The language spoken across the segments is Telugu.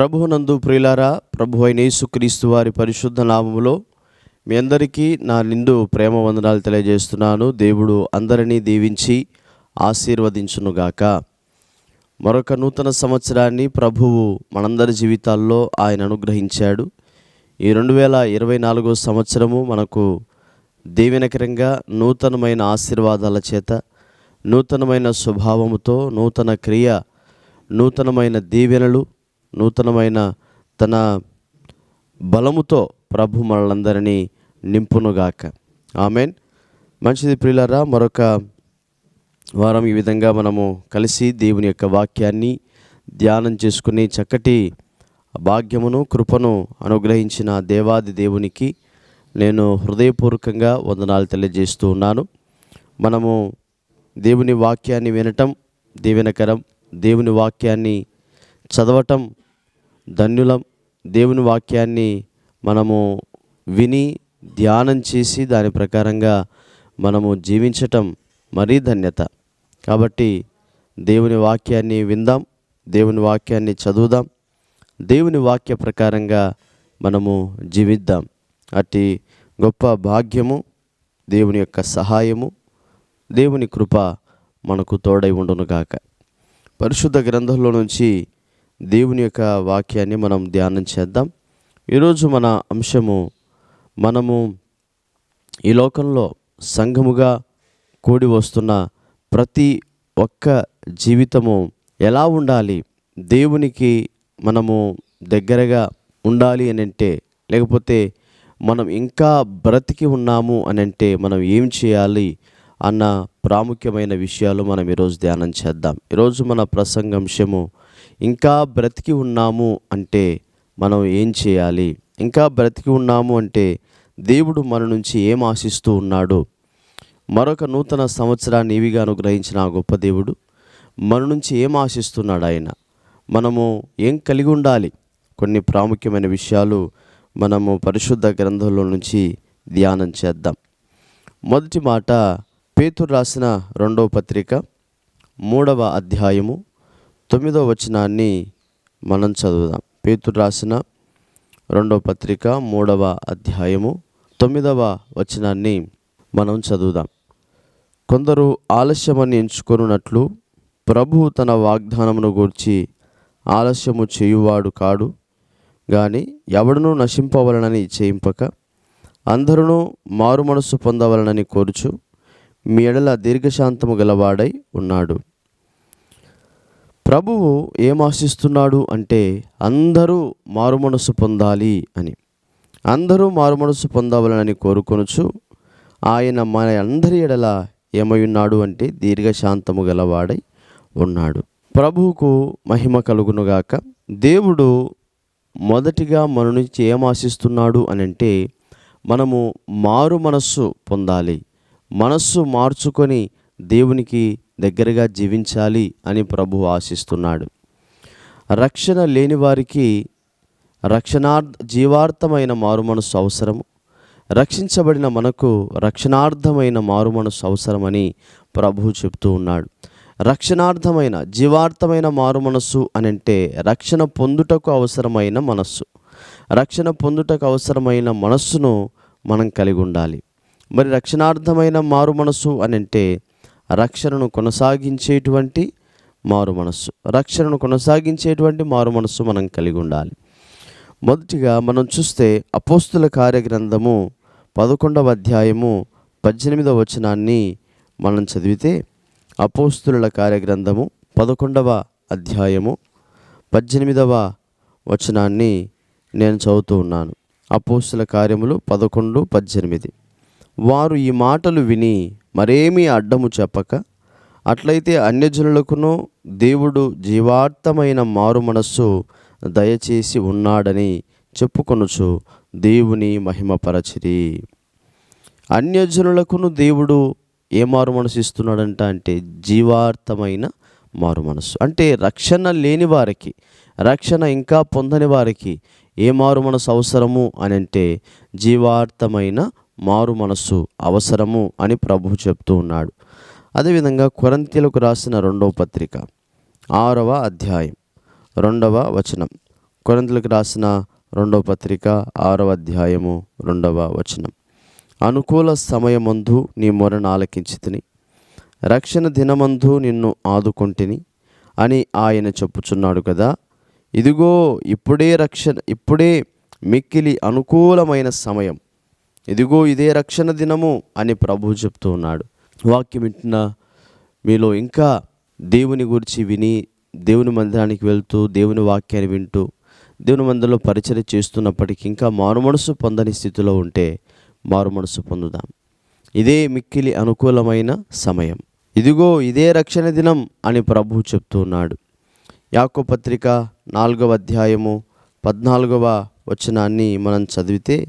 ప్రభునందు ప్రియులారా ప్రభు అయిన యేసుక్రీస్తు వారి పరిశుద్ధ నామములో మీ అందరికీ నా నిండు ప్రేమ వందనాలు తెలియజేస్తున్నాను. దేవుడు అందరినీ దీవించి ఆశీర్వదించునుగాక. మరొక నూతన సంవత్సరాన్ని ప్రభువు మనందరి జీవితాల్లో ఆయన అనుగ్రహించాడు. ఈ రెండు వేల ఇరవై నాలుగో సంవత్సరము మనకు దీవెనకరంగా నూతనమైన ఆశీర్వాదాల చేత నూతనమైన స్వభావముతో నూతన క్రియ నూతనమైన దీవెనలు నూతనమైన తన బలముతో ప్రభు మనలందరినీ నింపునుగాక. ఆమెన్. మంచిది ప్రియులరా మరొక వారం ఈ విధంగా మనము కలిసి దేవుని యొక్క వాక్యాన్ని ధ్యానం చేసుకుని చక్కటి భాగ్యమును కృపను అనుగ్రహించిన దేవాది దేవునికి నేను హృదయపూర్వకంగా వందనాలు తెలియజేస్తూ ఉన్నాను. మనము దేవుని వాక్యాన్ని వినటం దీవెనకరం దేవుని వాక్యాన్ని చదవటం ధన్యులం. దేవుని వాక్యాన్ని మనము విని ధ్యానం చేసి దాని ప్రకారంగా మనము జీవించటం మరీ ధన్యత. కాబట్టి దేవుని వాక్యాన్ని విందాం దేవుని వాక్యాన్ని చదువుదాం దేవుని వాక్య ప్రకారంగా మనము జీవిద్దాం. అట్టి గొప్ప భాగ్యము దేవుని యొక్క సహాయము దేవుని కృప మనకు తోడై ఉండునుగాక. పరిశుద్ధ గ్రంథంలో నుంచి దేవుని యొక్క వాక్యాన్ని మనం ధ్యానం చేద్దాం. ఈరోజు మన అంశము మనము ఈ లోకంలో సంఘముగా కూడి వస్తున్న ప్రతి ఒక్క జీవితము ఎలా ఉండాలి? దేవునికి మనము దగ్గరగా ఉండాలి అని అంటే లేకపోతే మనం ఇంకా బ్రతికి ఉన్నాము అని అంటే మనం ఏం చేయాలి అన్న ప్రాముఖ్యమైన విషయాలు మనం ఈరోజు ధ్యానం చేద్దాం. ఈరోజు మన ప్రసంగాంశము ఇంకా బ్రతికి ఉన్నాము అంటే మనం ఏం చేయాలి? ఇంకా బ్రతికి ఉన్నాము అంటే దేవుడు మన నుంచి ఏం ఆశిస్తూ ఉన్నాడు? మరొక నూతన సంవత్సరాన్ని ఇవిగా అనుగ్రహించిన ఆ గొప్ప దేవుడు మన నుంచి ఏం ఆశిస్తున్నాడు ఆయన? మనము ఏం కలిగి ఉండాలి? కొన్ని ప్రాముఖ్యమైన విషయాలు మనము పరిశుద్ధ గ్రంథంలో నుంచి ధ్యానం చేద్దాం. మొదటి మాట పేతురు రాసిన రెండవ పత్రిక మూడవ అధ్యాయము తొమ్మిదవ వచనాన్ని మనం చదువుదాం. పేతురు రాసిన రెండవ పత్రిక మూడవ అధ్యాయము తొమ్మిదవ వచనాన్ని మనం చదువుదాం. కొందరు ఆలస్యమని ఎంచుకొనున్నట్లు ప్రభువు తన వాగ్దానమును గూర్చి ఆలస్యము చేయువాడు కాడు కానీ ఎవడనూ నశింపవలనని చేయింపక అందరూ మారు మనస్సు పొందవలనని కోరుచు మీ ఎడల దీర్ఘశాంతము గలవాడై ఉన్నాడు. ప్రభువు ఏం ఆశిస్తున్నాడు అంటే అందరూ మారుమనస్సు పొందాలి అని. అందరూ మారుమనసు పొందవలనని కోరుకొనుచు ఆయన మన అందరి ఎడల ఏమై ఉన్నాడు అంటే దీర్ఘశాంతము గలవాడై ఉన్నాడు. ప్రభువుకు మహిమ కలుగునుగాక దేవుడు మొదటిగా మన నుంచి ఏం ఆశిస్తున్నాడు అని అంటే మనము మారు మనస్సు పొందాలి. మనస్సు మార్చుకొని దేవునికి దగ్గరగా జీవించాలి అని ప్రభు ఆశిస్తున్నాడు. రక్షణ లేని వారికి రక్షణార్థ జీవార్థమైన మారుమనసు అవసరము. రక్షించబడిన మనకు రక్షణార్థమైన మారుమనసు అవసరమని ప్రభు చెప్తూ ఉన్నాడు. రక్షణార్థమైన జీవార్థమైన మారు మనస్సు అని అంటే రక్షణ పొందుటకు అవసరమైన మనస్సు. రక్షణ పొందుటకు అవసరమైన మనస్సును మనం కలిగి ఉండాలి. మరి రక్షణార్థమైన మారు మనస్సు అని అంటే రక్షణను కొనసాగించేటువంటి మారు మనస్సు. రక్షణను కొనసాగించేటువంటి మారు మనస్సు మనం కలిగి ఉండాలి. మొదటిగా మనం చూస్తే అపోస్తుల కార్యగ్రంథము పదకొండవ అధ్యాయము పద్దెనిమిదవ వచనాన్ని మనం చదివితే అపోస్తుల కార్యగ్రంథము పదకొండవ అధ్యాయము పద్దెనిమిదవ వచనాన్ని నేను చదువుతూ ఉన్నాను. అపోస్తుల కార్యములు పదకొండు పద్దెనిమిది. వారు ఈ మాటలు విని మరేమీ అడ్డము చెప్పక అట్లయితే అన్యజనులకును దేవుడు జీవార్థమైన మారు మనస్సు దయచేసి ఉన్నాడని చెప్పుకొనుచు దేవుని మహిమపరచిరి. అన్యజనులకును దేవుడు ఏ మారు మనసు ఇస్తున్నాడంట అంటే జీవార్థమైన మారు మనసు అంటే రక్షణ లేని వారికి రక్షణ ఇంకా పొందని వారికి ఏ మారు మనసు అవసరము అని అంటే జీవార్థమైన మారు మనస్సు అవసరము అని ప్రభు చెప్తూ ఉన్నాడు. అదేవిధంగా కొరంతీలకు రాసిన రెండవ పత్రిక ఆరవ అధ్యాయం రెండవ వచనం. కొరింతలకు రాసిన రెండవ పత్రిక ఆరవ అధ్యాయము రెండవ వచనం. అనుకూల సమయమందు నీ మొరను ఆలకించితిని రక్షణ దినమందు నిన్ను ఆదుకొంటిని అని ఆయన చెప్పుచున్నాడు కదా. ఇదిగో ఇప్పుడే రక్షణ ఇప్పుడే మిక్కిలి అనుకూలమైన సమయం. ఇదిగో ఇదే రక్షణ దినము అని ప్రభు చెప్తూ ఉన్నాడు. వాక్యం వింటున్న మీలో ఇంకా దేవుని గురించి విని దేవుని మందిరానికి వెళ్తూ దేవుని వాక్యాన్ని వింటూ దేవుని మందిరంలో పరిచయం చేస్తున్నప్పటికీ ఇంకా మారుమనసు పొందని స్థితిలో ఉంటే మారుమనసు పొందుదాం. ఇదే మిక్కిలి అనుకూలమైన సమయం. ఇదిగో ఇదే రక్షణ దినం అని ప్రభు చెప్తూ ఉన్నాడు. యాకో పత్రిక నాలుగవ అధ్యాయము పద్నాలుగవ వచనాన్ని మనం చదివితే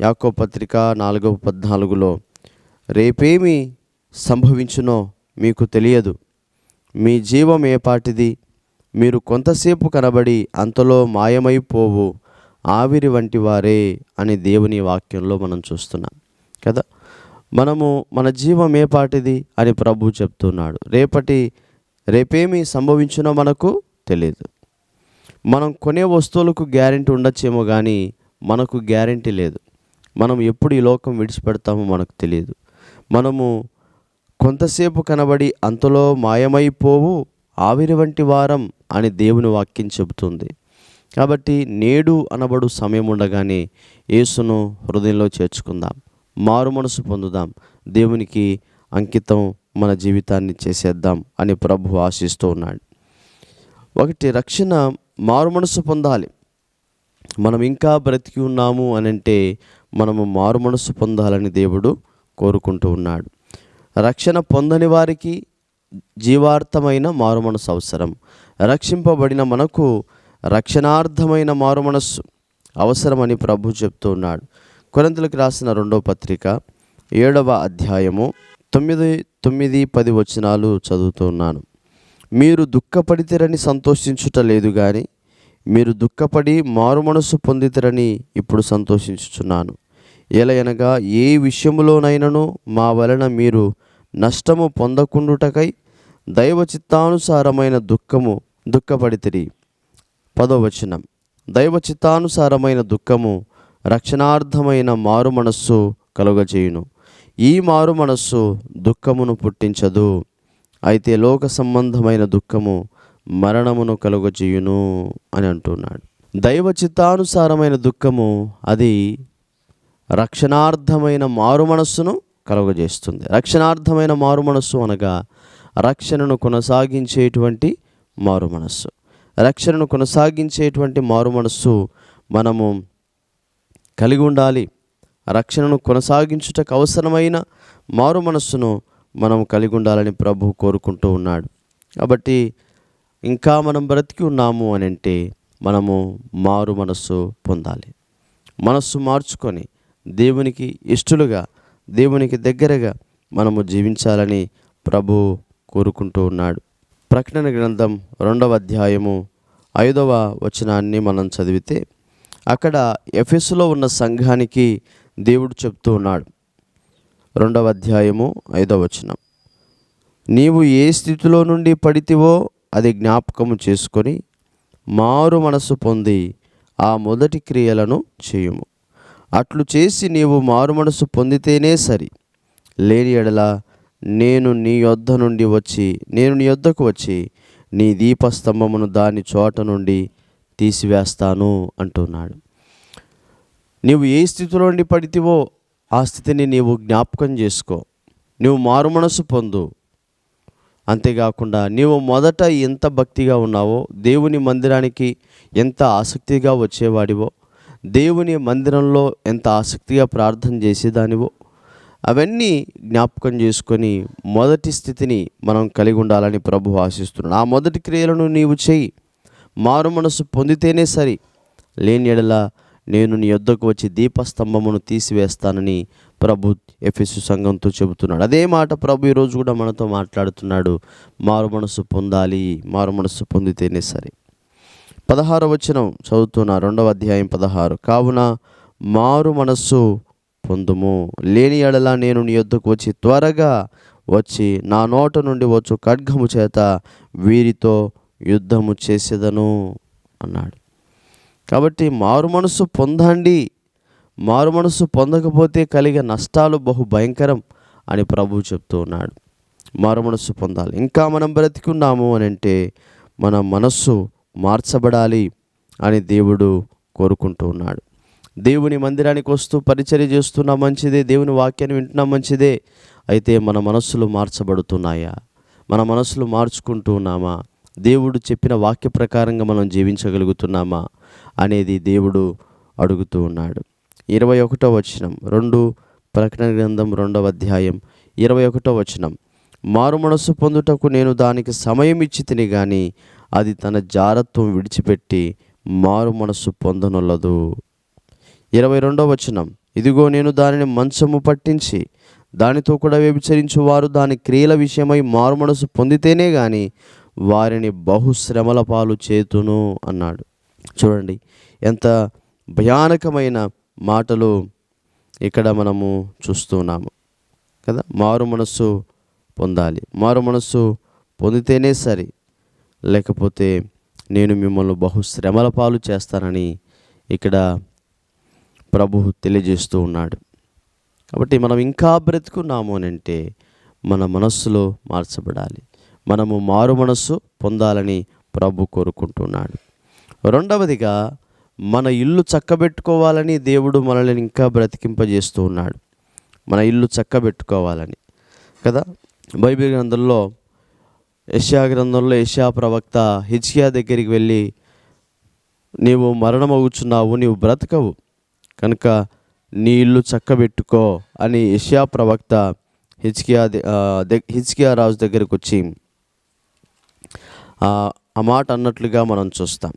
యాకో పత్రిక నాలుగవ పద్నాలుగులో రేపేమి సంభవించునో మీకు తెలియదు. మీ జీవం ఏపాటిది మీరు కొంతసేపు కనబడి అంతలో మాయమైపోవు. ఆవిరి వంటి వారే అని దేవుని వాక్యంలో మనం చూస్తున్నాం కదా. మనము మన జీవం ఏపాటిది అని ప్రభు చెప్తున్నాడు. రేపటి రేపేమి సంభవించునో మనకు తెలియదు. మనం కొనే వస్తువులకు గ్యారెంటీ ఉండొచ్చేమో కానీ మనకు గ్యారెంటీ లేదు. మనం ఎప్పుడు ఈ లోకం విడిచిపెడతామో మనకు తెలియదు. మనము కొంతసేపు కనబడి అంతలో మాయమైపోవు ఆవిరి వంటి వారం అని దేవుని వాక్యం చెబుతుంది. కాబట్టి నేడు అనబడు సమయం ఉండగానే యేసును హృదయంలో చేర్చుకుందాం. మారు మనసు పొందుదాం. దేవునికి అంకితం మన జీవితాన్ని చేసేద్దాం అని ప్రభు ఆశిస్తూ ఉన్నాడు. ఒకటి రక్షణ మారు మనసు పొందాలి. మనం ఇంకా బ్రతికి ఉన్నాము అని అంటే మనము మారు మనసు పొందాలని దేవుడు కోరుకుంటూ ఉన్నాడు. రక్షణ పొందని వారికి జీవార్థమైన మారు మనసు అవసరం. రక్షింపబడిన మనకు రక్షణార్థమైన మారు మనస్సు అవసరమని ప్రభు చెప్తూ ఉన్నాడు. కొరంతలకు రాసిన రెండవ పత్రిక ఏడవ అధ్యాయము తొమ్మిది తొమ్మిది పది వచనాలు చదువుతున్నాను మీరు దుఃఖపడితేరని సంతోషించుట లేదు కానీ మీరు దుఃఖపడి మారు పొందితరని ఇప్పుడు సంతోషించుచున్నాను. ఎలయనగా ఏ విషయములోనైనను మా వలన మీరు నష్టము పొందకుండుటకై దైవ చిత్తానుసారమైన దుఃఖము దుఃఖపడితిరి. పదవచనం. దైవ చిత్తానుసారమైన దుఃఖము రక్షణార్థమైన మారు మనస్సు కలుగజేయును. ఈ మారు మనస్సు దుఃఖమును పుట్టించదు. అయితే లోక సంబంధమైన దుఃఖము మరణమును కలుగజేయును అని అంటున్నాడు. దైవ చిత్తానుసారమైన దుఃఖము అది రక్షణార్థమైన మారు మనస్సును కలుగజేస్తుంది. రక్షణార్థమైన మారు మనస్సు అనగా రక్షణను కొనసాగించేటువంటి మారు మనస్సు. రక్షణను కొనసాగించేటువంటి మారు మనస్సు మనము కలిగి ఉండాలి. రక్షణను కొనసాగించుటకు అవసరమైన మారు మనస్సును మనం కలిగి ఉండాలని ప్రభు కోరుకుంటూ ఉన్నాడు. కాబట్టి ఇంకా మనం బ్రతికి ఉన్నాము అని అంటే మనము మారు మనస్సు పొందాలి. మనస్సు మార్చుకొని దేవునికి ఇష్టలుగా దేవునికి దగ్గరగా మనము జీవించాలని ప్రభు కోరుకుంటూ ఉన్నాడు. ప్రకటన గ్రంథం రెండవ అధ్యాయము ఐదవ వచనాన్ని మనం చదివితే అక్కడ ఎఫెస్లో ఉన్న సంఘానికి దేవుడు చెప్తూ ఉన్నాడు. రెండవ అధ్యాయము ఐదవ వచనం. నీవు ఏ స్థితిలో నుండి పడితివో అది జ్ఞాపకము చేసుకొని మారు మనసు పొంది ఆ మొదటి క్రియలను చేయుము. అట్లు చేసి నీవు మారు మనసు పొందితేనే సరి. లేని ఎడల నేను నీ యొద్ద నుండి వచ్చి నేను నీ యొద్దకు వచ్చి నీ దీపస్తంభమును దాని చోట నుండి తీసివేస్తాను అంటున్నాడు. నీవు ఏ స్థితిలో నుండి పడితివో ఆ స్థితిని నీవు జ్ఞాపకం చేసుకో. నువ్వు మారు మనసు పొందు. అంతేకాకుండా నీవు మొదట ఎంత భక్తిగా ఉన్నావో దేవుని మందిరానికి ఎంత ఆసక్తిగా వచ్చేవాడివో దేవుని మందిరంలో ఎంత ఆసక్తిగా ప్రార్థన చేసేదానివో అవన్నీ జ్ఞాపకం చేసుకొని మొదటి స్థితిని మనం కలిగి ఉండాలని ప్రభు ఆశిస్తున్నాడు. ఆ మొదటి క్రియలను నీవు చేయి మారు మనసు పొందితేనే సరి. లేని ఎడల నేను నీ యొద్దకు వచ్చి దీపస్తంభమును తీసివేస్తానని ప్రభు ఎఫ్ఎస్సు సంఘంతో చెబుతున్నాడు. అదే మాట ప్రభు ఈరోజు కూడా మనతో మాట్లాడుతున్నాడు. మారు మనసు పొందాలి మారు మనసు పొందితేనే సరే. పదహారు వచనం చదువుతున్న రెండవ అధ్యాయం పదహారు. కావున మారు మనస్సు పొందుము. లేని ఎడల నేను నీ యొద్దకు వచ్చి త్వరగా వచ్చి నా నోట నుండి వచ్చు ఖడ్గము చేత వీరితో యుద్ధము చేసేదను అన్నాడు. కాబట్టి మారు మనసు పొందండి. మారు మనసు పొందకపోతే కలిగే నష్టాలు బహు భయంకరం అని ప్రభువు చెప్తూ ఉన్నాడు. మారు మనస్సు పొందాలి. ఇంకా మనం బ్రతికున్నాము అని అంటే మన మనస్సు మార్చబడాలి అని దేవుడు కోరుకుంటూ ఉన్నాడు. దేవుని మందిరానికి వస్తూ పరిచర్య చేస్తున్నా మంచిదే. దేవుని వాక్యాన్ని వింటున్నా మంచిదే. అయితే మన మనస్సులు మార్చబడుతున్నాయా? మన మనస్సులు మార్చుకుంటూ ఉన్నామా? దేవుడు చెప్పిన వాక్య ప్రకారంగా మనం జీవించగలుగుతున్నామా? అనేది దేవుడు అడుగుతూ ఉన్నాడు. ఇరవై ఒకటో వచనం రెండు ప్రకటన గ్రంథం రెండవ అధ్యాయం ఇరవై ఒకటో వచనం. మారు మనస్సు పొందుటకు నేను దానికి సమయం ఇచ్చి తిని కానీ అది తన జారత్వం విడిచిపెట్టి మారు మనస్సు పొందనులదు ఇరవై రెండవ వచనం ఇదిగో నేను దానిని మంచము పట్టించి దానితో కూడా వ్యభిచరించు వారు దాని క్రియల విషయమై మారు మనసు పొందితేనే కానీ వారిని బహుశ్రమల పాలు చేతును అన్నాడు. చూడండి. ఎంత భయానకమైన మాటలు ఇక్కడ మనము చూస్తున్నాము కదా? మారు మనస్సు పొందాలి. మారు మనస్సు పొందితేనే సరి. లేకపోతే నేను మిమ్మల్ని బహు శ్రమల పాలు చేస్తానని ఇక్కడ ప్రభు తెలియజేస్తూ ఉన్నాడు. కాబట్టి మనం ఇంకా బ్రతుకున్నాము అని అంటే మన మనస్సులో మార్చబడాలి. మనము మారు మనస్సు పొందాలని ప్రభు కోరుకుంటున్నాడు. రెండవదిగా మన ఇల్లు చక్కబెట్టుకోవాలని దేవుడు మనల్ని ఇంకా బ్రతికింపజేస్తూ ఉన్నాడు. మన ఇల్లు చక్కబెట్టుకోవాలని. కదా? బైబిల్ గ్రంథంలో యష్యా గ్రంథంలో యష్యా ప్రవక్త హిజ్కియా దగ్గరికి వెళ్ళి నీవు మరణమవుచున్నావు నీవు బ్రతకవు. కనుక నీ ఇల్లు చక్కబెట్టుకో అని యష్యా ప్రవక్త హిజ్కియా ద- హిజ్కియా రాజు దగ్గరికి వచ్చి ఆ మాట అన్నట్లుగా మనం చూస్తాం.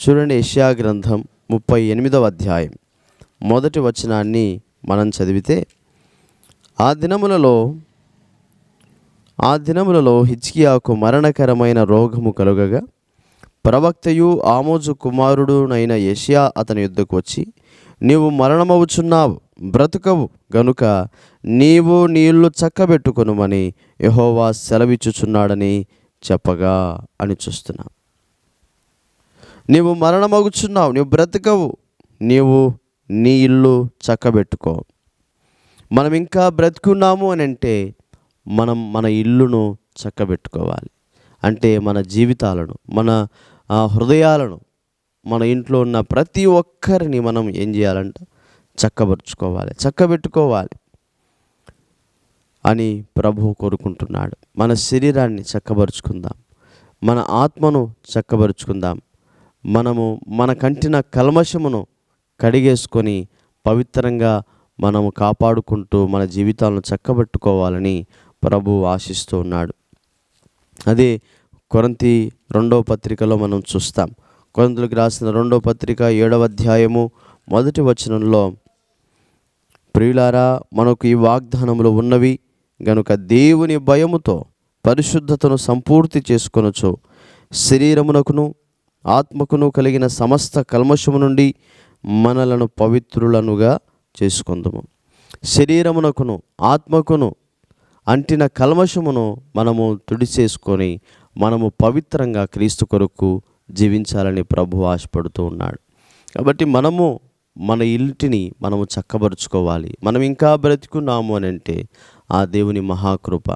చూడండి యష్యా గ్రంథం ముప్పై ఎనిమిదవ అధ్యాయం. మొదటి వచనాన్ని మనం చదివితే ఆ దినములలో ఆ దినములలో హిజ్కియాకు మరణకరమైన రోగము కలుగగా ప్రవక్తయు ఆమోజు కుమారుడునైన యషియా అతని యుద్ధకు వచ్చి నీవు మరణమవుచున్నావు బ్రతుకవు గనుక నీవు నీళ్ళు చక్కబెట్టుకునుమని చక్కబెట్టుకొనుమని సెలవిచ్చుచున్నాడని చెప్పగా అని చూస్తున్నాం. నీవు మరణమగుచున్నావు నీవు బ్రతకవు నీవు నీ ఇల్లు చక్కబెట్టుకో. మనం ఇంకా బ్రతుకున్నాము అని అంటే మనం మన ఇల్లును చక్కబెట్టుకోవాలి. అంటే మన జీవితాలను మన హృదయాలను మన ఇంట్లో ఉన్న ప్రతి ఒక్కరిని మనం ఏం చేయాలంట? చక్కబరుచుకోవాలి చక్కబెట్టుకోవాలి అని ప్రభు కోరుకుంటున్నాడు. మన శరీరాన్ని చక్కబరుచుకుందాం మన ఆత్మను చక్కబరుచుకుందాం. మనము మన కంటిన కల్మషమును కడిగేసుకొని పవిత్రంగా మనము కాపాడుకుంటూ మన జీవితాలను చక్కబెట్టుకోవాలని ప్రభు ఆశిస్తూ ఉన్నాడు. అదే కొరంతి రెండో పత్రికలో మనం చూస్తాం. కొరంతులకు రాసిన రెండో పత్రిక ఏడవ అధ్యాయము మొదటి వచనంలో ప్రియులారా మనకు ఈ వాగ్దానములు ఉన్నవి గనుక దేవుని భయముతో పరిశుద్ధతను సంపూర్తి చేసుకొనొచ్చు శరీరమునకును ఆత్మకును కలిగిన సమస్త కల్మషము నుండి మనలను పవిత్రులనుగా చేసుకుందాము. శరీరమునకును ఆత్మకును అంటిన కల్మషమును మనము తుడిచేసుకొని మనము పవిత్రంగా క్రీస్తు కొరకు జీవించాలని ప్రభు ఆశపడుతూ ఉన్నాడు. కాబట్టి మనము మన ఇంటిని మనము చక్కబరుచుకోవాలి. మనం ఇంకా బ్రతికున్నాము అని అంటే ఆ దేవుని మహాకృప.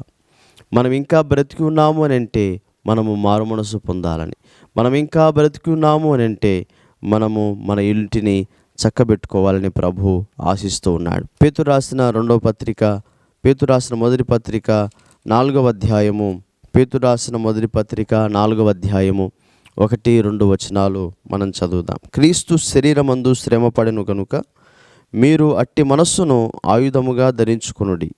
మనం ఇంకా బ్రతికి ఉన్నాము అని అంటే మనము మారు మనసు పొందాలని. మనం ఇంకా బ్రతికున్నాము అని అంటే మనము మన ఇంటిని చక్కబెట్టుకోవాలని ప్రభు ఆశిస్తూ ఉన్నాడు. పేతురు రాసిన రెండవ పత్రిక పేతురు రాసిన మొదటి పత్రిక నాలుగవ అధ్యాయము పేతురు రాసిన మొదటి పత్రిక నాలుగవ అధ్యాయము ఒకటి రెండు వచనాలు మనం చదువుదాం. క్రీస్తు శరీరమందు శ్రమపడెను కనుక మీరు అట్టి మనస్సును ఆయుధముగా ధరించుకొనుడి.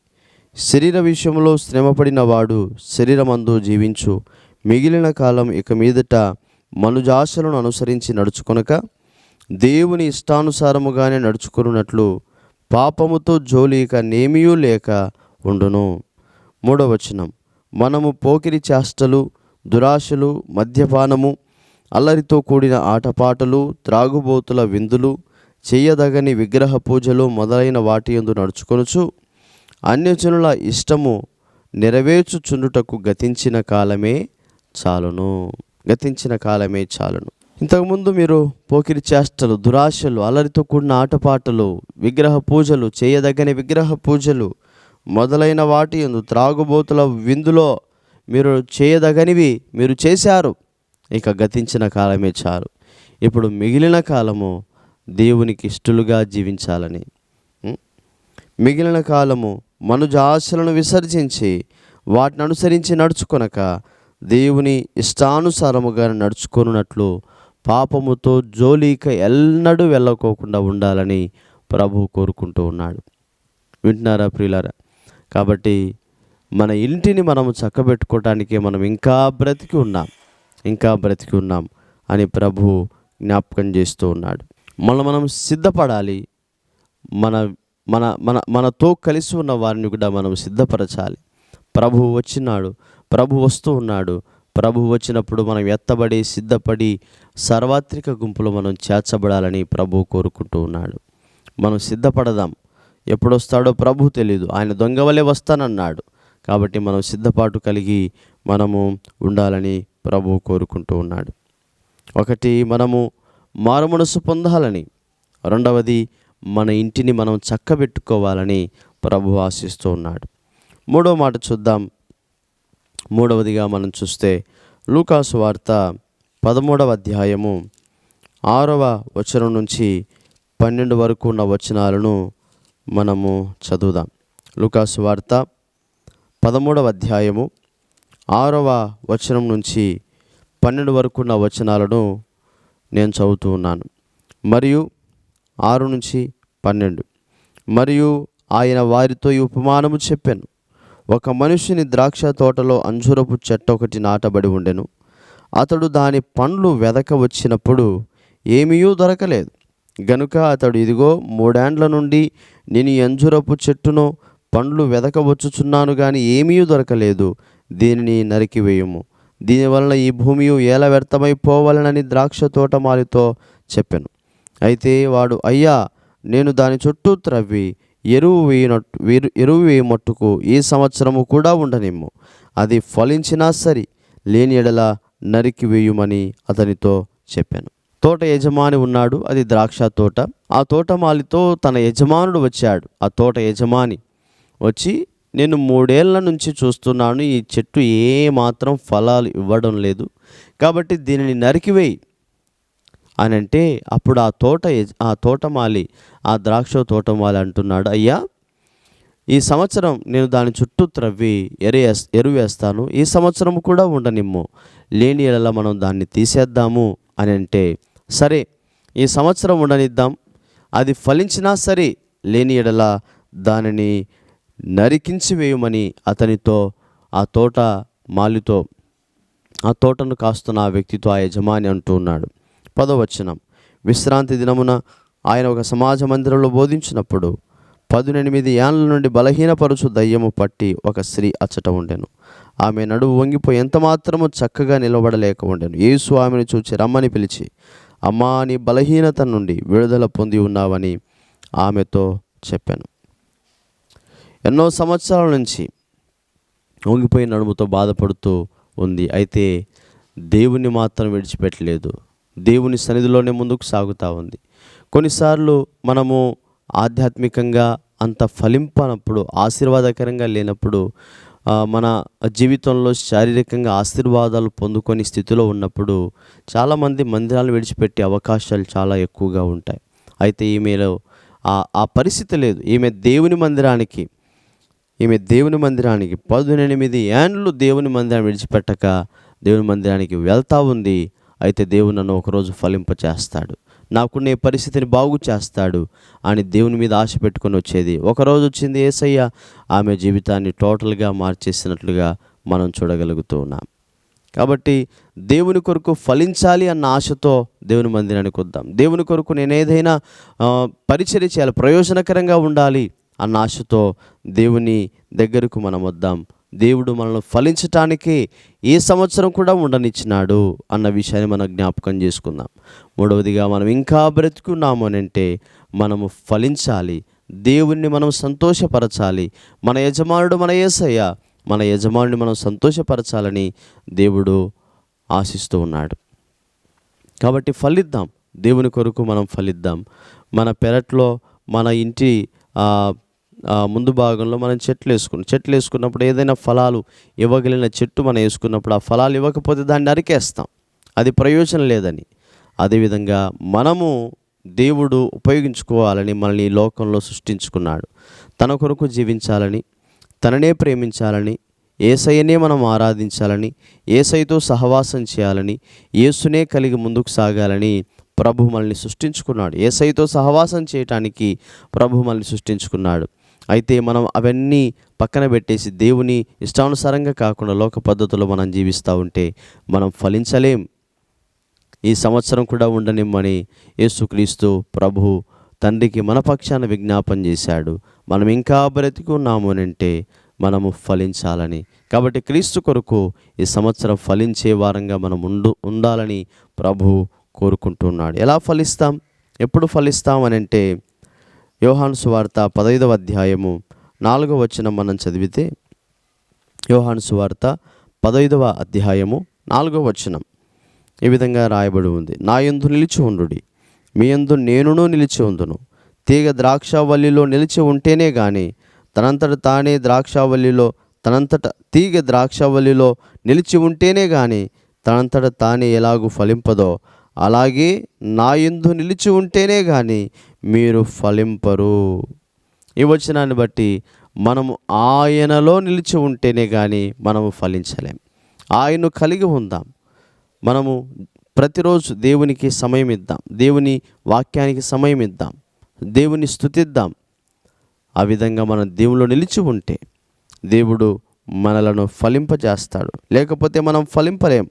శరీర విషయంలో శ్రమపడిన వాడు శరీరమందు జీవించు. మిగిలిన కాలం ఇక మీదట మనుజాశలను అనుసరించి నడుచుకొనక దేవుని ఇష్టానుసారముగానే నడుచుకున్నట్లు పాపముతో జోలిక నేమియూ లేక ఉండును. మూడవచనం మనము పోకిరి చేష్టలు దురాశలు మద్యపానము అల్లరితో కూడిన ఆటపాటలు త్రాగుబోతుల విందులు చేయదగని విగ్రహ పూజలు మొదలైన వాటి యందు నడుచుకొనుచు అన్యజనుల ఇష్టము నెరవేర్చుచుండుటకు గతించిన కాలమే చాలును. గతించిన కాలమే చాలును. ఇంతకుముందు మీరు పోకిరి చేష్టలు దురాశలు అలరితో కూడిన ఆటపాటలు విగ్రహ పూజలు చేయదగని విగ్రహ పూజలు మొదలైన వాటి యందు త్రాగుబోతుల విందులో మీరు చేయదగనివి మీరు చేశారు. ఇక గతించిన కాలమే చాలు. ఇప్పుడు మిగిలిన కాలము దేవునికి ఇష్టలుగా జీవించాలని. మిగిలిన కాలము మనుజ ఆశలను విసర్జించి వాటిని అనుసరించి నడుచుకొనక దేవుని ఇష్టానుసారముగా నడుచుకున్నట్లు పాపముతో జోలిక ఎన్నడూ వెళ్ళకోకుండా ఉండాలని ప్రభు కోరుకుంటూ ఉన్నాడు. వింటున్నారా ప్రియులారా? కాబట్టి మన ఇంటిని మనము చక్కబెట్టుకోవటానికి మనం ఇంకా బ్రతికి ఉన్నాం ఇంకా బ్రతికి ఉన్నాం అని ప్రభు జ్ఞాపకం చేస్తూ ఉన్నాడు. మనం మనం సిద్ధపడాలి మన మన మన మనతో కలిసి ఉన్న వారిని కూడా మనం సిద్ధపరచాలి. ప్రభు వచ్చినాడు ప్రభు వస్తూ ఉన్నాడు. ప్రభు వచ్చినప్పుడు మనం ఎత్తబడి సిద్ధపడి సార్వత్రిక గుంపులో మనం చేర్చబడాలని ప్రభు కోరుకుంటూ ఉన్నాడు. మనం సిద్ధపడదాం. ఎప్పుడొస్తాడో ప్రభు తెలియదు ఆయన దొంగవలే వస్తానన్నాడు. కాబట్టి మనం సిద్ధపాటు కలిగి మనము ఉండాలని ప్రభు కోరుకుంటూ ఉన్నాడు. ఒకటి మనము మారుమనసు పొందాలని రెండవది మన ఇంటిని మనం చక్కబెట్టుకోవాలని ప్రభు ఆశిస్తూ ఉన్నాడు. మూడో మాట చూద్దాం. మూడవదిగా మనం చూస్తే లూకాసు వార్త పదమూడవ అధ్యాయము ఆరవ వచనం నుంచి పన్నెండు వరకు ఉన్న వచనాలను మనము చదువుదాం. లూకాసు వార్త పదమూడవ అధ్యాయము ఆరవ వచనం నుంచి పన్నెండు వరకు ఉన్న వచనాలను నేను చదువుతూ ఉన్నాను. మరియు ఆరు నుంచి పన్నెండు. మరియు ఆయన వారితో ఈ ఉపమానము చెప్పాను. ఒక మనిషిని ద్రాక్ష తోటలో అంజూరపు చెట్టు ఒకటి నాటబడి ఉండెను. అతడు దాని పండ్లు వెదక వచ్చినప్పుడు ఏమీయూ దొరకలేదు. గనుక అతడు ఇదిగో మూడేండ్ల నుండి నేను అంజూరపు చెట్టును పండ్లు వెదకవచ్చుచున్నాను కానీ ఏమీ దొరకలేదు. దీనిని నరికివేయము దీనివలన ఈ భూమి ఏల వ్యర్థమైపోవాలనని ద్రాక్ష తోటమాలితో చెప్పాను. అయితే వాడు అయ్యా నేను దాని చుట్టూ త్రవ్వి ఎరువు వేయనట్టు వేరు- ఎరువు వేయమట్టుకు ఈ సంవత్సరము కూడా ఉండనిమ్ము. అది ఫలించినా సరి లేని ఎడల నరికి వేయుమని అతనితో చెప్పాను. తోట యజమాని ఉన్నాడు అది ద్రాక్ష తోట. ఆ తోటమాలితో తన యజమానుడు వచ్చాడు. ఆ తోట యజమాని వచ్చి నేను మూడేళ్ళ నుంచి చూస్తున్నాను ఈ చెట్టు ఏ మాత్రం ఫలాలు ఇవ్వడం లేదు. కాబట్టి దీనిని నరికివేయి అని అంటే అప్పుడు ఆ తోట ఆ తోటమాలి ఆ ద్రాక్ష తోటమాలి అంటున్నాడు. అయ్యా ఈ సంవత్సరం నేను దాని చుట్టూ త్రవ్వి ఎరు ఎరువు వేస్తాను ఈ సంవత్సరం కూడా ఉండనిమ్ము. లేని ఎడల మనం దాన్ని తీసేద్దాము అని అంటే సరే ఈ సంవత్సరం ఉండనిద్దాం. అది ఫలించినా సరే లేని ఎడల దానిని నరికించి వేయమని అతనితో ఆ తోట మాలితో ఆ తోటను కాస్తున్న ఆ వ్యక్తితో ఆ యజమాని అంటూ ఉన్నాడు. పదవచనం. విశ్రాంతి దినమున ఆయన ఒక సమాజ మందిరంలో బోధించినప్పుడు పదునెనిమిది ఏళ్ళ నుండి బలహీనపరుచు దయ్యము పట్టి ఒక స్త్రీ అచ్చట ఉండెను. ఆమె నడువు వంగిపోయి ఎంత మాత్రము చక్కగా నిలబడలేక ఉండెను. యేసు ఆమెను చూచి రమ్మని పిలిచి అమ్మా నీ బలహీనత నుండి విడుదల పొంది ఉన్నావని ఆమెతో చెప్పాను. ఎన్నో సంవత్సరాల నుంచి వంగిపోయి నడుముతో బాధపడుతూ ఉంది. అయితే దేవుణ్ణి మాత్రం విడిచిపెట్టలేదు. దేవుని సన్నిధిలోనే ముందుకు సాగుతూ ఉంది. కొన్నిసార్లు మనము ఆధ్యాత్మికంగా అంత ఫలింపనప్పుడు ఆశీర్వాదకరంగా లేనప్పుడు మన జీవితంలో శారీరకంగా ఆశీర్వాదాలు పొందుకొని స్థితిలో ఉన్నప్పుడు చాలామంది మందిరాలు విడిచిపెట్టే అవకాశాలు చాలా ఎక్కువగా ఉంటాయి. అయితే ఈమెలో ఆ ఆ పరిస్థితి లేదు. ఈమె దేవుని మందిరానికి ఈమె దేవుని మందిరానికి పదునెనిమిది ఏండ్లు దేవుని మందిరాన్ని విడిచిపెట్టక దేవుని మందిరానికి వెళ్తూ ఉంది. అయితే దేవుడు నన్ను ఒకరోజు ఫలింప చేస్తాడు నాకున్న పరిస్థితిని బాగు చేస్తాడు అని దేవుని మీద ఆశ పెట్టుకొని వచ్చేది. ఒకరోజు వచ్చింది ఏసయ్య ఆమె జీవితాన్ని టోటల్గా మార్చేసినట్లుగా మనం చూడగలుగుతూ ఉన్నాం. కాబట్టి దేవుని కొరకు ఫలించాలి అన్న ఆశతో దేవుని మందిరానికి వద్దాం. దేవుని కొరకు నేను ఏదైనా ఆ, పరిచర్య చేయాలి ప్రయోజనకరంగా ఉండాలి అన్న ఆశతో దేవుని దగ్గరకు మనం వద్దాం. దేవుడు మనల్ని ఫలించటానికి ఏ సంవత్సరం కూడా ఉండనిచ్చినాడు అన్న విషయాన్ని మనం జ్ఞాపకం చేసుకుందాం. మూడవదిగా మనం ఇంకా బ్రతుకున్నాము అని అంటే మనము ఫలించాలి. దేవుణ్ణి మనం సంతోషపరచాలి. మన యజమానుడు మన యేసయ్య మన యజమానుడిని మనం సంతోషపరచాలని దేవుడు ఆశిస్తూ ఉన్నాడు. కాబట్టి ఫలిద్దాం. దేవుని కొరకు మనం ఫలిద్దాం. మన పెరట్లో మన ఇంటి ముందు భాగంలో మనం చెట్లు వేసుకున్నాం. చెట్లు వేసుకున్నప్పుడు ఏదైనా ఫలాలు ఇవ్వగలిగిన చెట్టు మనం వేసుకున్నప్పుడు ఆ ఫలాలు ఇవ్వకపోతే దాన్ని నరికేస్తాం. అది ప్రయోజనం లేదని. అదేవిధంగా మనము దేవుడు ఉపయోగించుకోవాలని మనల్ని ఈ లోకంలో సృష్టించుకున్నాడు. తన కొరకు జీవించాలని తననే ప్రేమించాలని ఏసయ్యనే మనం ఆరాధించాలని ఏసైతో సహవాసం చేయాలని ఏసునే కలిగి ముందుకు సాగాలని ప్రభు మనల్ని సృష్టించుకున్నాడు. ఏసైతో సహవాసం చేయటానికి ప్రభు మనల్ని సృష్టించుకున్నాడు. అయితే మనం అవన్నీ పక్కన పెట్టేసి దేవుని ఇష్టానుసారంగా కాకుండా లోక పద్ధతులు మనం జీవిస్తూ ఉంటే మనం ఫలించలేం. ఈ సంవత్సరం కూడా ఉండనిమ్మని యేసుక్రీస్తు ప్రభు తండ్రికి మన పక్షాన విజ్ఞాపన చేశాడు. మనం ఇంకా బ్రతికి ఉన్నాము అని అంటే మనము ఫలించాలని. కాబట్టి క్రీస్తు కొరకు ఈ సంవత్సరం ఫలించే వారంగా మనం ఉండు ఉండాలని ప్రభు కోరుకుంటున్నాడు. ఎలా ఫలిస్తాం? ఎప్పుడు ఫలిస్తాం అని అంటే యోహాను సువార్త పదైదవ అధ్యాయము నాలుగవ వచనం మనం చదివితే యోహాను సువార్త పదైదవ అధ్యాయము నాలుగవ వచనం ఈ విధంగా రాయబడి ఉంది. నా యందు నిలిచి ఉండుడి. మీ యందు నేనును నిలిచి ఉందును. తీగ ద్రాక్షావల్లిలో నిలిచి ఉంటేనే కానీ తనంతట తానే ద్రాక్షావల్లిలో తనంతట తీగ ద్రాక్షావల్లిలో నిలిచి ఉంటేనే కానీ తనంతట తానే ఎలాగూ ఫలింపదో అలాగే నా యందు నిలిచి ఉంటేనే కానీ మీరు ఫలింపరు. ఈ వచనాన్ని బట్టి మనము ఆయనలో నిలిచి ఉంటేనే కానీ మనము ఫలించలేం. ఆయన్ను కలిగి ఉందాం. మనము ప్రతిరోజు దేవునికి సమయం ఇద్దాం. దేవుని వాక్యానికి సమయం ఇద్దాం. దేవుని స్థుతిద్దాం. ఆ విధంగా మనం దేవులో నిలిచి ఉంటే దేవుడు మనలను ఫలింపజేస్తాడు. లేకపోతే మనం ఫలింపలేం.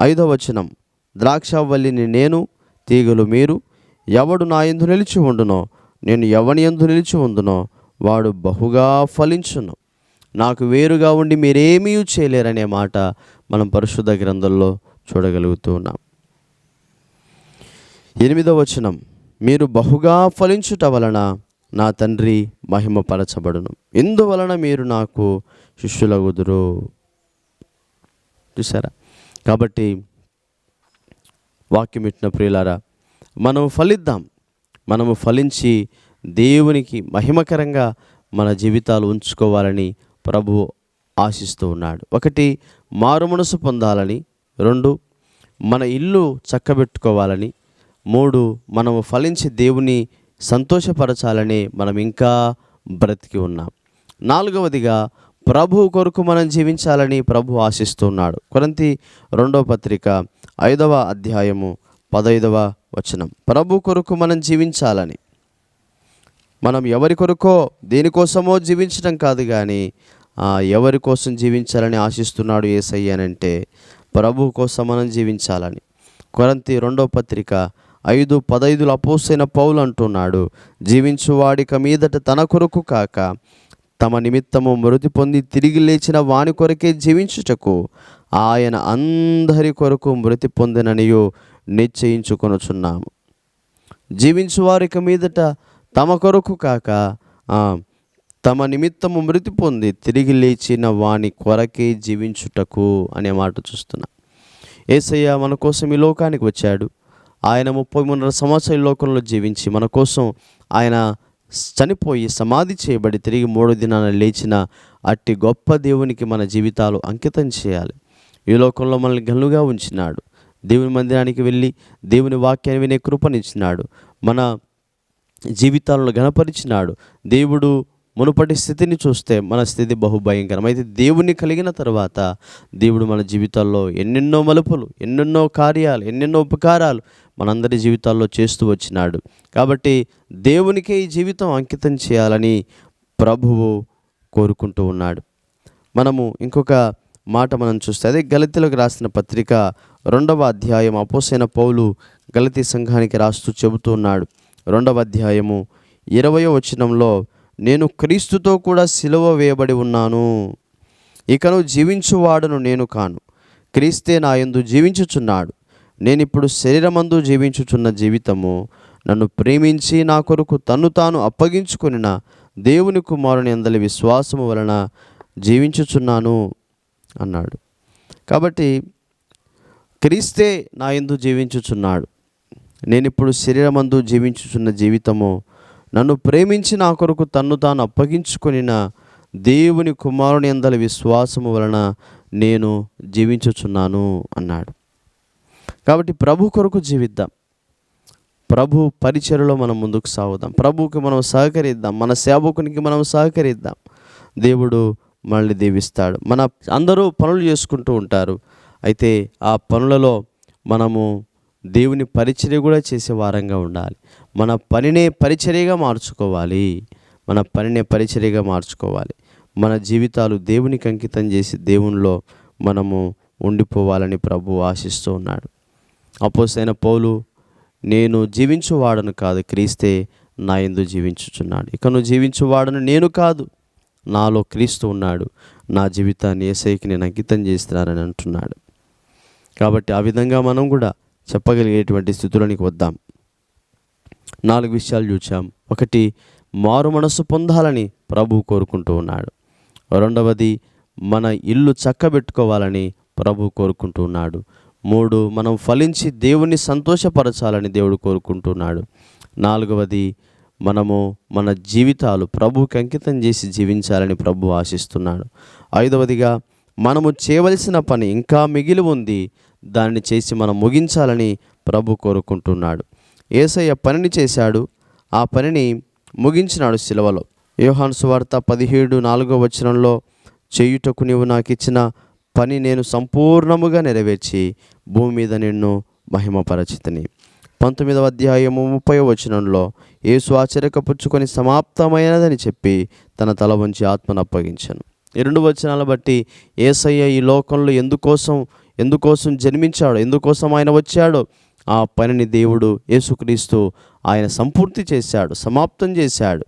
ఐదో వచనం ద్రాక్షవల్లిని నేను తీగలు మీరు ఎవడు నా ఎందు నిలిచి ఉండునో నేను ఎవని ఎందు నిలిచి ఉండునో వాడు బహుగా ఫలించును. నాకు వేరుగా ఉండి మీరేమీ చేయలేరనే మాట మనం పరిశుద్ధ గ్రంథంలో చూడగలుగుతూ ఉన్నాం. ఎనిమిదవ వచనం మీరు బహుగా ఫలించుట వలన నా తండ్రి మహిమపరచబడును. ఇందువలన మీరు నాకు శిష్యులగుదురు. చూసారా కాబట్టి వాక్యం ఇట్టిన ప్రియులారా మనం ఫలిద్దాం. మనము ఫలించి దేవునికి మహిమకరంగా మన జీవితాలు ఉంచుకోవాలని ప్రభు ఆశిస్తూ ఉన్నాడు. ఒకటి మారు మనసు పొందాలని. రెండు మన ఇల్లు చక్కబెట్టుకోవాలని. మూడు మనము ఫలించి దేవుని సంతోషపరచాలని మనం ఇంకా బ్రతికి ఉన్నాం. నాలుగవదిగా ప్రభు కొరకు మనం జీవించాలని ప్రభు ఆశిస్తున్నాడు కొరంతి రెండవ పత్రిక ఐదవ అధ్యాయము పదైదవ వచనం. ప్రభు కొరకు మనం జీవించాలని మనం ఎవరి కొరకో దేనికోసమో జీవించడం కాదు కానీ ఎవరి కోసం జీవించాలని ఆశిస్తున్నాడు ఏసయ్యానంటే ప్రభు కోసం మనం జీవించాలని. కొరంతి రెండో పత్రిక ఐదు పదైదులు అపోసైన పౌలు అంటున్నాడు జీవించువాడిక మీదట తన కొరకు కాక తమ నిమిత్తము మృతి పొంది తిరిగి లేచిన వాని కొరకే జీవించుటకు ఆయన అందరి కొరకు మృతి పొందిననియో నిశ్చయించుకొనుచున్నాము. జీవించువారిక మీదట తమ కొరకు కాక తమ నిమిత్తము మృతి పొంది తిరిగి లేచిన వాని కొరకే జీవించుటకు అనే మాట చూస్తున్నా. ఏసయ్య మన కోసం ఈ లోకానికి వచ్చాడు. ఆయన ముప్పై మూడున్నర సంవత్సరాల లోకంలో జీవించి మన కోసం ఆయన చనిపోయి సమాధి చేయబడి తిరిగి మూడో దినాన లేచిన అట్టి గొప్ప దేవునికి మన జీవితాలు అంకితం చేయాలి. ఈ లోకంలో మనల్ని గనులుగా ఉంచినాడు. దేవుని మందిరానికి వెళ్ళి దేవుని వాక్యాన్ని వినే కృపనిచ్చినాడు. మన జీవితాలను గణపరిచినాడు దేవుడు మునుపటి స్థితిని చూస్తే మన స్థితి బహుభయంకరం. అయితే దేవుని కలిగిన తర్వాత దేవుడు మన జీవితాల్లో ఎన్నెన్నో మలుపులు ఎన్నెన్నో కార్యాలు ఎన్నెన్నో ఉపకారాలు మనందరి జీవితాల్లో చేస్తూ వచ్చినాడు. కాబట్టి దేవునికే ఈ జీవితం అంకితం చేయాలని ప్రభువు కోరుకుంటూ ఉన్నాడు. మనము ఇంకొక మాట మనం చూస్తే అదే గలితలకు రాసిన పత్రిక రెండవ అధ్యాయం అపోసైన పౌలు గలతీ సంఘానికి రాస్తూ చెబుతూ ఉన్నాడు. రెండవ అధ్యాయము ఇరవయో వచనంలో నేను క్రీస్తుతో కూడా సిలువ వేయబడి ఉన్నాను. ఇకను జీవించువాడను నేను కాను. క్రీస్తే నా యందు జీవించుచున్నాడు. నేనిప్పుడు శరీరమందు జీవించుచున్న జీవితము. నన్ను ప్రేమించి నా కొరకు తన్ను తాను అప్పగించుకునిన దేవుని కుమారుని అందలి విశ్వాసము వలన జీవించుచున్నాను అన్నాడు. కాబట్టి క్రీస్తే నా ఎందు జీవించుచున్నాడు. నేను ఇప్పుడు శరీరమందు జీవించుచున్న జీవితము నన్ను ప్రేమించి నా కొరకు తన్ను తాను అప్పగించుకొనిన దేవుని కుమారుని అందల విశ్వాసము వలన నేను జీవించుచున్నాను అన్నాడు. కాబట్టి ప్రభు కొరకు జీవిద్దాం. ప్రభు పరిచయలో మనం ముందుకు సాగుదాం. ప్రభుకి మనం సహకరిద్దాం. మన సేవకునికి మనం సహకరిద్దాం. దేవుడు మనల్ని దీవిస్తాడు. మన అందరూ పనులు చేసుకుంటూ ఉంటారు. అయితే ఆ పనులలో మనము దేవుని పరిచర్య కూడా చేసే వారంగా ఉండాలి. మన పనినే పరిచర్యగా మార్చుకోవాలి. మన పనినే పరిచర్యగా మార్చుకోవాలి. మన జీవితాలు దేవునికి అంకితం చేసి దేవునిలో మనము ఉండిపోవాలని ప్రభు ఆశిస్తూ ఉన్నాడు. అపోసైన పౌలు నేను జీవించువాడను కాదు క్రీస్తే నా ఎందు జీవించుచున్నాడు. ఇక నువ్వు జీవించువాడను నేను కాదు. నాలో క్రీస్తు ఉన్నాడు. నా జీవితాన్ని ఏసైకి నేను అంకితం చేస్తున్నానని అంటున్నాడు. కాబట్టి ఆ విధంగా మనం కూడా చెప్పగలిగేటువంటి స్థితులనికి వద్దాం. నాలుగు విషయాలు చూచాం. ఒకటి మారు మనస్సు పొందాలని ప్రభు కోరుకుంటూ ఉన్నాడు. రెండవది మన ఇల్లు చక్కబెట్టుకోవాలని ప్రభు కోరుకుంటూ ఉన్నాడు. మూడు మనం ఫలించి దేవుణ్ణి సంతోషపరచాలని దేవుడు కోరుకుంటున్నాడు నాలుగవది మనము మన జీవితాలు ప్రభుకి అంకితం చేసి జీవించాలని ప్రభు ఆశిస్తున్నాడు. ఐదవదిగా మనము చేయవలసిన పని ఇంకా మిగిలి ఉంది. దాన్ని చేసి మనం ముగించాలని ప్రభు కోరుకుంటున్నాడు. ఏసయ్య పనిని చేశాడు. ఆ పనిని ముగించినాడు శిలవలో యోహాన్ సువార్త పదిహేడు నాలుగో వచనంలో చేయుటకు నీవు నాకు ఇచ్చిన పని నేను సంపూర్ణముగా నెరవేర్చి భూమి మీద నిన్ను మహిమపరచితిని. పంతొమ్మిదవ అధ్యాయము ముప్పై వచనంలో యేసు ఆశ్చర్యకపుచ్చుకొని సమాప్తమైనదని చెప్పి తన తల వంచి ఆత్మను అప్పగించాను. ఈ రెండు వచనాల బట్టి ఏసయ్య ఈ లోకంలో ఎందుకోసం ఎందుకోసం జన్మించాడు ఎందుకోసం ఆయన వచ్చాడో? ఆ పనిని దేవుడు యేసుక్రీస్తు ఆయన సంపూర్తి చేశాడు సమాప్తం చేశాడు.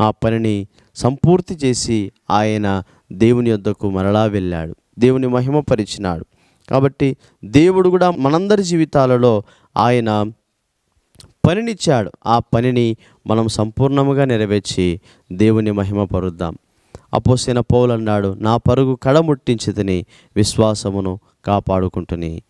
ఆ పనిని సంపూర్తి చేసి ఆయన దేవుని యొద్దకు మరలా వెళ్ళాడు. దేవుని మహిమపరిచినాడు కాబట్టి దేవుడు కూడా మనందరి జీవితాలలో ఆయన పనినిచ్చాడు. ఆ పనిని మనం సంపూర్ణముగా నెరవేర్చి దేవుని మహిమపరుద్దాం అపోసిన పౌలన్నాడు నా పరుగు కడముట్టించితిని విశ్వాసమును కాపాడుకుంటుని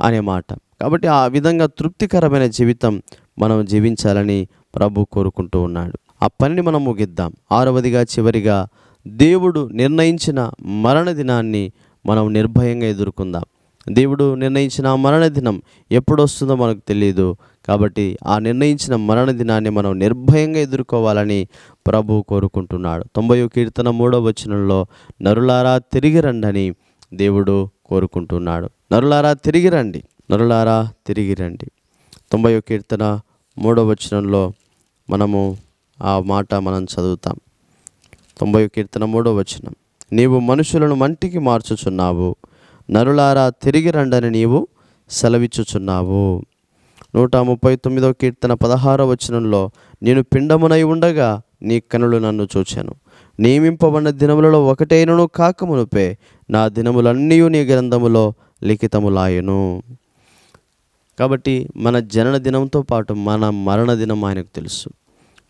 అనే మాట. కాబట్టి ఆ విధంగా తృప్తికరమైన జీవితం మనం జీవించాలని ప్రభు కోరుకుంటూ ఉన్నాడు. ఆ పనిని మనం ముగిద్దాం. ఆరవదిగా చివరిగా దేవుడు నిర్ణయించిన మరణ దినాన్ని మనం నిర్భయంగా ఎదుర్కొందాం. దేవుడు నిర్ణయించిన మరణ దినం ఎప్పుడు వస్తుందో మనకు తెలియదు కాబట్టి ఆ నిర్ణయించిన మరణ దినాన్ని మనం నిర్భయంగా ఎదుర్కోవాలని ప్రభు కోరుకుంటున్నాడు. తొంభై కీర్తన మూడవ వచనంలో నరులారా తిరిగి రండని దేవుడు కోరుకుంటున్నాడు. నరులారా తిరిగి రండి. నరులారా తిరిగి రండి. తొంభై కీర్తన మూడవ వచనంలో మనము ఆ మాట మనం చదువుతాం. తొంభై కీర్తన మూడో వచనం నీవు మనుషులను మంటికి మార్చుచున్నావు. నరులారా తిరిగి రండని నీవు సెలవిచ్చుచున్నావు. నూట ముప్పై తొమ్మిదవ కీర్తన పదహారో వచనంలో నేను పిండమునై ఉండగా నీ కనులు నన్ను చూచాను. నియమింపబడిన దినములలో ఒకటైనను కాకమునుపే నా దినములన్నీ నీ గ్రంథములో లిఖితములాయను. కాబట్టి మన జనన దినంతో పాటు మన మరణ దినం ఆయనకు తెలుసు.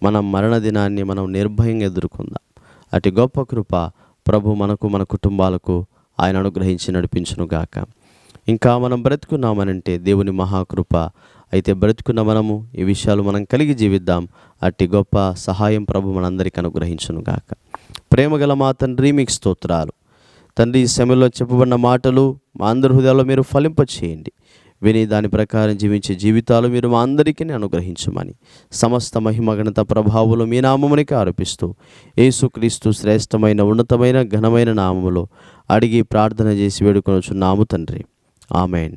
మన మరణ దినాన్ని మనం నిర్భయంగా ఎదుర్కొందాం. అటు గొప్ప కృప ప్రభు మనకు మన కుటుంబాలకు ఆయన అనుగ్రహించి నడిపించునుగాక. ఇంకా మనం బ్రతుకున్నామనంటే దేవుని మహాకృప అయితే బ్రతుకున్న మనము ఈ విషయాలు మనం కలిగి జీవిద్దాం. అట్టి గొప్ప సహాయం ప్రభు మనందరికీ అనుగ్రహించునుగాక ప్రేమగల మా తండ్రి మీకు స్తోత్రాలు. తండ్రి ఈ సమయంలో చెప్పబడిన మాటలు మా అందరి హృదయాల్లో మీరు ఫలింపచేయండి. విని దాని ప్రకారం జీవించే జీవితాలు మీరు మా అందరికీ అనుగ్రహించమని సమస్త మహిమగణత ప్రభావులు మీ నామమునికి ఆరోపిస్తూ యేసుక్రీస్తు శ్రేష్టమైన ఉన్నతమైన ఘనమైన నామములో అడిగి ప్రార్థన చేసి వేడుకొనుచున్నాము తండ్రి. ఆమెన్.